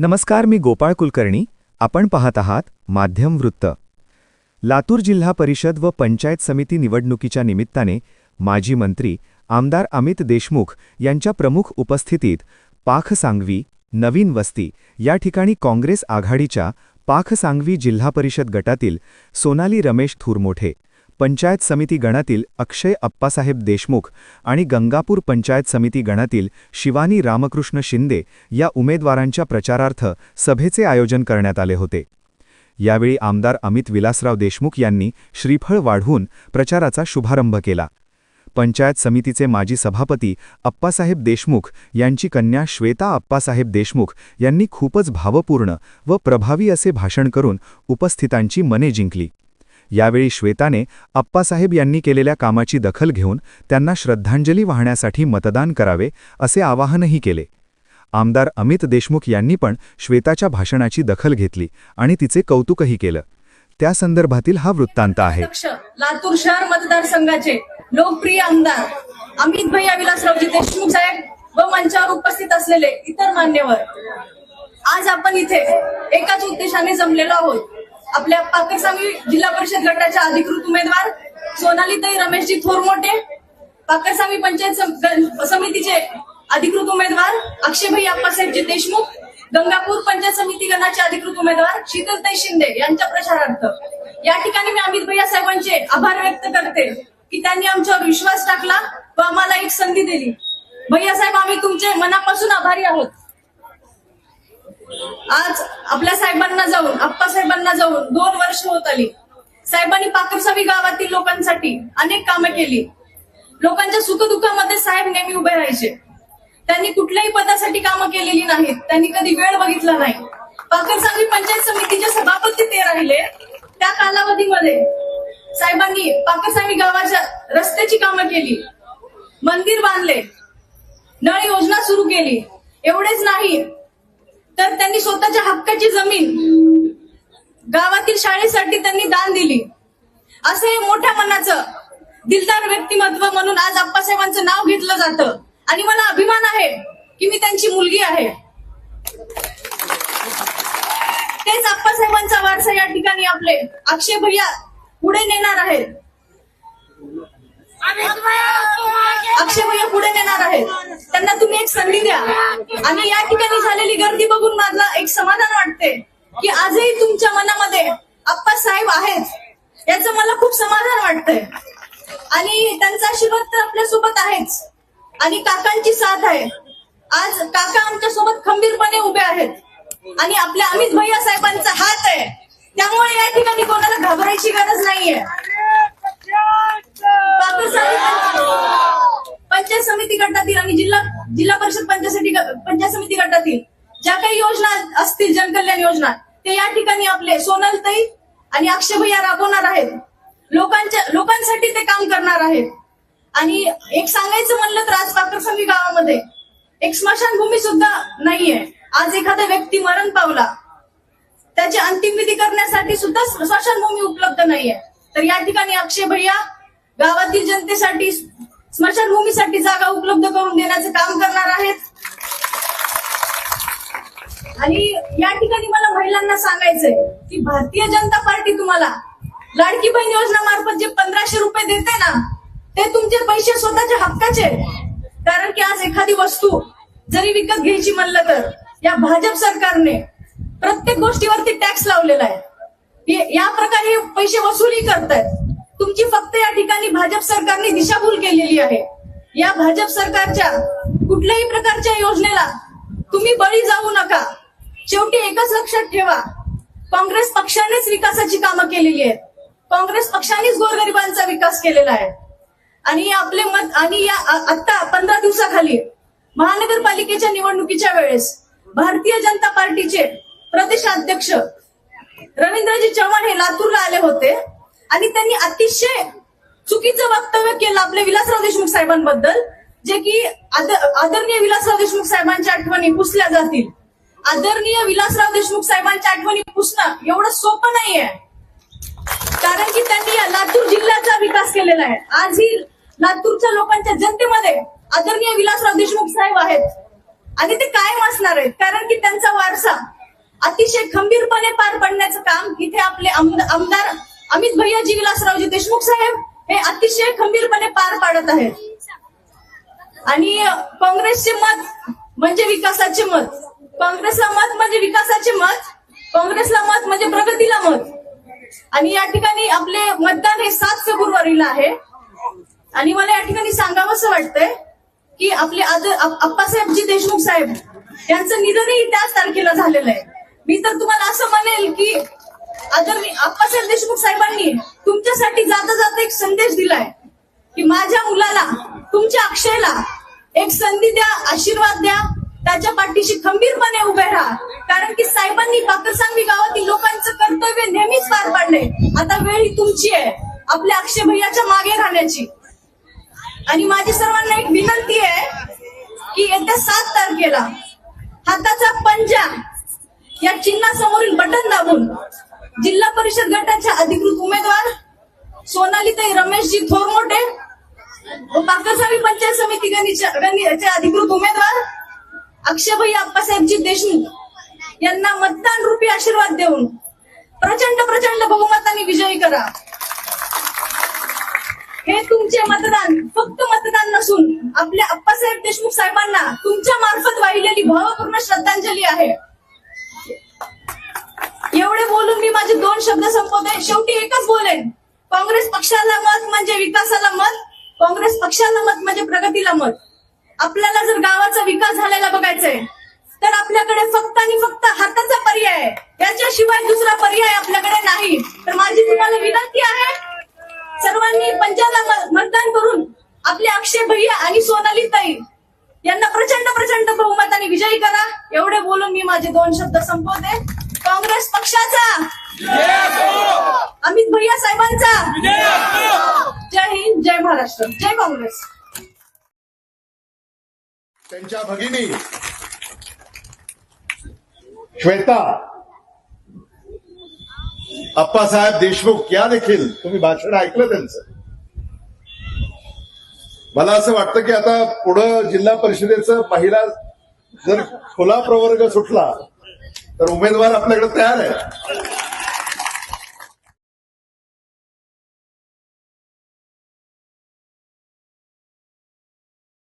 नमस्कार मी गोपाळ कुलकर्णी. आपण पाहत आहात माध्यम वृत्त. लातूर जिल्हा परिषद व पंचायत समिती निवडणुकीच्या निमित्ताने माजी मंत्री आमदार अमित देशमुख यांच्या प्रमुख उपस्थितीत पाखसांगवी नवीन वस्ती या ठिकाणी काँग्रेस आघाडीच्या पाखसांगवी जिल्हा परिषद गटातील सोनाली रमेश थुरमोठे पंचायत समिती गणातील अक्षय अप्पासाहेब देशमुख आणि गंगापूर पंचायत समिती गणातील शिवानी रामकृष्ण शिंदे या उमेदवारांच्या प्रचारार्थ सभेचे आयोजन करण्यात आले होते. यावेळी आमदार अमित विलासराव देशमुख यांनी श्रीफळ वाढवून प्रचाराचा शुभारंभ केला. पंचायत समितीचे माजी सभापती अप्पासाहेब देशमुख यांची कन्या श्वेता अप्पासाहेब देशमुख यांनी खूपच भावपूर्ण व प्रभावी असे भाषण करून उपस्थितांची मने जिंकली. यावेळी श्वेताने अप्पासाहेब यांनी केलेल्या कामाची दखल घेऊन त्यांना श्रद्धांजली वाहण्यासाठी मतदान करावे असे आवाहनही केले. आमदार अमित देशमुख यांनी पण श्वेताच्या भाषणाची दखल घेतली आणि तिचे कौतुकही केलं. त्या संदर्भातील हा वृत्तांत आहे. लातूर शहर मतदारसंघाचे लोकप्रिय आमदार अमित भैया विलासरावजी देशमुख साहेब व मंचावर उपस्थित असलेले इतर मान्यवर. आज आपण इथे एकाच उद्देशाने जमलेलो आहोत. आपल्या पाकरसामी जिल्हा परिषद गटाच्या अधिकृत उमेदवार सोनालीताई रमेशजी थोरमोटे पाकरसामी पंचायत समितीचे अधिकृत उमेदवार अक्षयभाई अप्पासाहेबजी देशमुख गंगापूर पंचायत समिती गणाचे अधिकृत उमेदवार शीतलताई शिंदे यांच्या प्रचारार्थ. या ठिकाणी मी अमित भैया साहेबांचे आभार व्यक्त करते की त्यांनी आमच्यावर विश्वास टाकला व आम्हाला एक संधी दिली. भैया साहेब आम्ही तुमचे मनापासून आभारी आहोत. आज आपल्या साहेबांना जाऊन आप्पा साहेबांना जाऊन दोन वर्ष होत आली. साहेबांनी पाकरसावी गावातील लोकांसाठी अनेक कामं केली. लोकांच्या सुखदुःखामध्ये साहेब नेहमी उभे राहायचे. त्यांनी कुठल्याही पदासाठी कामं केलेली नाहीत. त्यांनी कधी वेळ बघितला नाही. पाकरसावी पंचायत समितीचे सभापती ते राहिले. त्या कालावधीमध्ये साहेबांनी पाकरसावी गावाच्या रस्त्याची कामं केली. मंदिर बांधले. नळ योजना सुरू केली. एवढेच नाही तर त्यांनी स्वतःच्या हक्काची जमीन गावातील शाळेसाठी त्यांनी दान दिली. असं हे मोठ्या मनाचं दिलदार व्यक्तिमत्व म्हणून आज आप्पासाहेबांचं नाव घेतलं जातं. आणि मला अभिमान आहे की मी त्यांची मुलगी आहे. तेच आप्पासाहेबांचा वारसा या ठिकाणी आपले अक्षय भैया पुढे नेणार आहेत. अक्षय भैया पुढे नेणार आहेत. त्यांना तुम्ही एक संधी द्या. आणि या ठिकाणी झालेली गर्दी बघून माझं एक समाधान वाटते की आजही तुमच्या मनामध्ये आप्पा साहेब आहेत. याचं मला खूप समाधान वाटतंय. आणि त्यांचा आशीर्वाद तर आपल्यासोबत आहेच. आणि काकांची साथ आहे. आज काका आमच्यासोबत खंबीरपणे उभे आहेत. आणि आपल्या अमित भैया साहेबांचा हात आहे. त्यामुळे या ठिकाणी कोणाला घाबरायची गरज नाहीये. पंचायत समिती गटातील आणि जिल्हा जिल्हा परिषद पंचायत समिती पंचायत समिती गटातील ज्या काही योजना असतील जनकल्याण योजना ते या ठिकाणी आपले सोनलताई आणि अक्षय भैया राबवणार आहेत. लोकांच्या लोकांसाठी ते काम करणार आहेत. आणि एक सांगायचं म्हणलं तर आज पाकरसंगी गावामध्ये एक स्मशानभूमी सुद्धा नाहीये. आज एखादा व्यक्ती मरण पावला त्याची अंतिम विधी करण्यासाठी सुद्धा स्मशानभूमी उपलब्ध नाहीये. तर या ठिकाणी अक्षय भैया गावातील जनतेसाठी स्मशानभूमीसाठी जागा उपलब्ध करून देण्याचं काम करणार आहेत. आणि या ठिकाणी मला महिलांना सांगायचंय की भारतीय जनता पार्टी तुम्हाला लाडकी बहीण योजना मार्फत जे पंधराशे रुपये देते ना ते तुमचे पैसे स्वतःच्या हक्काचे कारण की आज एखादी वस्तू जरी विकत घ्यायची म्हणलं तर या भाजप सरकारने प्रत्येक गोष्टीवरती टॅक्स लावलेला आहे. या प्रकारे पैसे वसुली करतायत. तुमची फक्त या ठिकाणी भाजप सरकारने दिशाभूल केलेली आहे. या भाजप सरकारच्या कुठल्याही प्रकारच्या योजनेला तुम्ही बळी जाऊ नका. शेवटी एकच लक्षात ठेवा काँग्रेस पक्षानेच विकासाची कामं केलेली आहेत. काँग्रेस पक्षानेच गोरगरिबांचा विकास केलेला आहे. आणि आपले मत आणि या आता पंधरा दिवसाखाली महानगरपालिकेच्या निवडणुकीच्या वेळेस भारतीय जनता पार्टीचे प्रदेशाध्यक्ष रवींद्रजी चव्हाण हे लातूरला आले होते. आणि त्यांनी अतिशय चुकीचं वक्तव्य केलं आपल्या विलासराव देशमुख साहेबांबद्दल जे की आदरणीय विलासराव देशमुख साहेबांच्या आठवणी पुसल्या जातील. आदरणीय विलासराव देशमुख साहेबांच्या आठवणी पुसणं एवढं सोपं नाहीये. कारण की त्यांनी लातूर जिल्ह्याचा विकास केलेला आहे. आजही लातूरच्या लोकांच्या जनतेमध्ये आदरणीय विलासराव देशमुख साहेब आहेत. आणि ते कायम असणार आहेत. कारण की त्यांचा वारसा अतिशय खंबीरपणे पार पाडण्याचं काम इथे आपले आमदार अमित भैयाजी विलासरावजी देशमुख साहेब हे अतिशय खंबीरपणे पार पाडत आहेत. आणि काँग्रेसचे मत म्हणजे विकासाचे मत. काँग्रेसला मत म्हणजे विकासाचे मत. काँग्रेसला मत म्हणजे प्रगतीला मत. आणि या ठिकाणी आपले मतदान हे सात फेब्रुवारीला आहे. आणि मला या ठिकाणी सांगावंसं वाटतंय की आपले आज अप्पासाहेबजी देशमुख साहेब यांचं निधनही त्याच तारखेला झालेलं आहे. मी तर तुम्हाला असं म्हणेल की आदरणीय अप्पासाहेब देशमुख साहेबांनी तुमच्यासाठी जाता जाता एक संदेश दिलाय की माझ्या मुलाला तुमच्या अक्षयला एक संधी द्या आशीर्वाद द्या त्याच्या पाठीशी खंबीरपणे उभे राहा. कारण की साहेबांनी पाकरसांगवी गावातील लोकांचं कर्तव्य नेहमीच पार पाडले आता वेळ ही तुमची आहे आपल्या अक्षय भैयाच्या मागे राहण्याची. आणि माझी सर्वांना एक विनंती आहे की येत्या सात तारखेला हाताचा पंजा या चिन्हासमोरील बटन दाबून जिल्हा परिषद गटाच्या अधिकृत उमेदवार सोनालीताई रमेशजी थोरमोटे व पाकरसामी पंचायत समिती गणीच्या अधिकृत उमेदवार अक्षयभाई आप्पासाहेबजी देशमुख यांना मतदान रूपी आशीर्वाद देऊन प्रचंड प्रचंड बहुमताने विजयी करा. हे तुमचे मतदान फक्त मतदान नसून आपल्या अप्पासाहेब देशमुख साहेबांना तुमच्या मार्फत वाहिलेली भावपूर्ण श्रद्धांजली आहे. एवढे बोलून मी माझे दोन शब्द संपवते. शेवटी एकच बोलेन काँग्रेस पक्षाला मत म्हणजे विकासाला मत काँग्रेस पक्षाला मत म्हणजे प्रगतीला मत. आपल्याला जर गावाचा विकास झालेला बघायचंय तर आपल्याकडे फक्त आणि फक्त हाताचा पर्याय आहे. याच्याशिवाय दुसरा पर्याय आपल्याकडे नाही. तर माझी तुम्हाला विनंती आहे सर्वांनी पंचाला मतदान करून आपले अक्षय भैया आणि सोनाली ताई यांना प्रचंड प्रचंड बहुमताने विजयी करा. एवढे बोलून मी माझे दोन शब्द संपवते. काँग्रेस पक्षाचा. अमित भैया साहेबांचा. जय हिंद जय महाराष्ट्र जय काँग्रेस. त्यांच्या भगिनी श्वेता अप्पासाहेब देशमुख या देखील तुम्ही भाषण ऐकलं त्यांचं. मला असं वाटतं की आता पुढं जिल्हा परिषदेचं पहिला जर खुला प्रवर्ग सुटला तर उमेदवार आपल्याकडे तयार आहे.